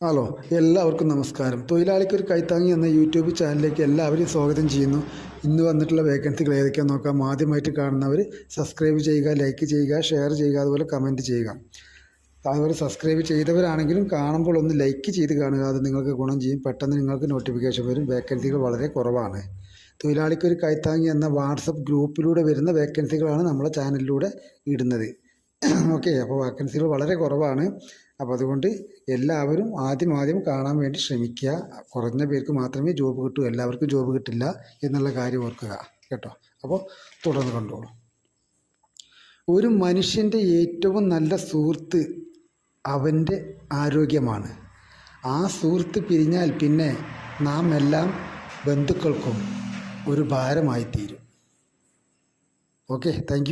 Hello എല്ലാവർക്കും നമസ്കാരം. തൊഴിലാളിക്ക് ഒരു കൈത്താങ്ങി എന്ന യൂട്യൂബ് ചാനലിലേക്ക് എല്ലാവരെയും സ്വാഗതം ചെയ്യുന്നു. ഇന്ന് വന്നിട്ടുള്ള വേക്കൻസികൾ ഏതൊക്കെയാണെന്ന് നോക്കാം. ആദ്യമായിട്ട് കാണുന്നവർ സബ്സ്ക്രൈബ് ചെയ്യുക ലൈക്ക് ചെയ്യുക ഷെയർ ചെയ്യുക അതുപോലെ കമന്റ് ചെയ്യുക. അതുപോലെ സബ്സ്ക്രൈബ് ചെയ്തവരാണെങ്കിലും കാണുമ്പോൾ ഒന്ന് ലൈക്ക് ചെയ്ത് കാണുക. അത് നിങ്ങൾക്ക് ഗുണം ചെയ്യും. പെട്ടെന്ന് നിങ്ങൾക്ക് നോട്ടിഫിക്കേഷൻ വരും. വേക്കൻസികൾ വളരെ കുറവാണ്. തൊഴിലാളിക്ക് ഒരു കൈത്താങ്ങി എന്ന വാട്സപ്പ് ഗ്രൂപ്പിലൂടെ വരുന്ന വേക്കൻസികളാണ് നമ്മളെ ചാനലിലൂടെ ഇടുന്നത്. ഓക്കെ അപ്പോൾ വേക്കൻസികൾ വളരെ കുറവാണ്. അപ്പോൾ അതുകൊണ്ട് എല്ലാവരും ആദ്യം ആദ്യം കാണാൻ വേണ്ടി ശ്രമിക്കുക. കുറഞ്ഞ പേർക്ക് മാത്രമേ ജോബ് കിട്ടൂ എല്ലാവർക്കും ജോബ് കിട്ടില്ല എന്നുള്ള കാര്യം ഓർക്കുക കേട്ടോ? അപ്പോൾ തുടർന്ന് കണ്ടോളൂ. ഒരു മനുഷ്യന്റെ ഏറ്റവും നല്ല സുഹൃത്ത് അവന്റെ ആരോഗ്യമാണ്. ആ സുഹൃത്ത് പിരിഞ്ഞാൽ പിന്നെ നാം എല്ലാം ബന്ധുക്കൾക്കും ഒരു ഭാരമായി തീരും ഓക്കെ താങ്ക്